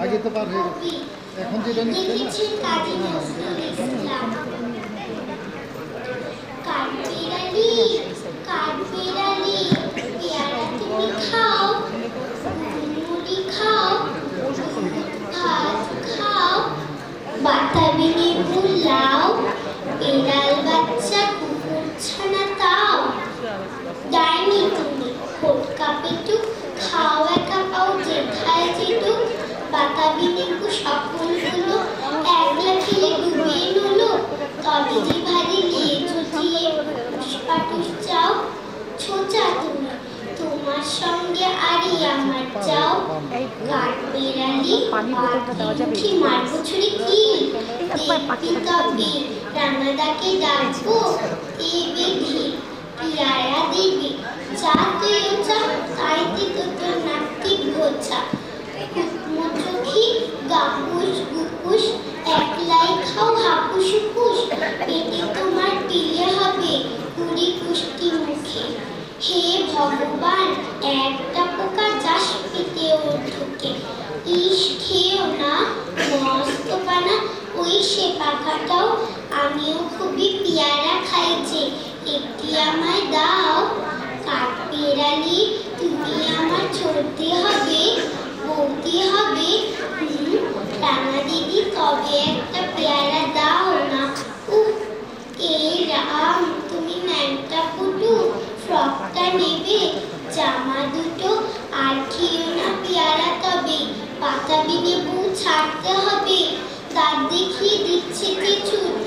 আগে তো পার হয়ে গেছে। এখন যেটা নিচ্ছে না? লিখেছেন কাজী নজরুল ইসলাম বাতাবি লেবু একলা খেলে ডুবিয়ে নলো তবে যে ভারী নিয়ে চুটিয়ে পুষ্পাটুস চাও, ছোচা তুমি। তোমার সঙ্গে আরি আমার চাও। কাঠ বেড়ালি যাবে? মারবো ছুরি কি? দেখবি তবে রানাদাকে ডাকবো দেবে ঘি পিয়ারা দেবে। গাপুস, গুপুস, একলাই খাও, হাপুস হুপুস পেটে তোমার পিলে হবে কুড়ি কুষ্টি মুখে। হে ভগবান, একটা পোকা চাষ পেতেও ঢুকে। ইস খেয়েও না, মস্ত পানা ওই সে পাখাটাও আমিও খুবই পেয়ারা খাইছে একটি আমায় দাও কাঠ পেরালি তুমি আমার ছড়তে হবে বলতে হবে হুম, রানা দিদি তবে একটা পেয়ারা দাও না উফ এই রাম তুমি ন্যাংটা পুটু ফ্রকটা নেবে জামা দুটো আর খেয়েও না পেয়ারা তবে পাতা লেবু ছাড়তে হবে। তার দেখিয়ে দিচ্ছে কিছু।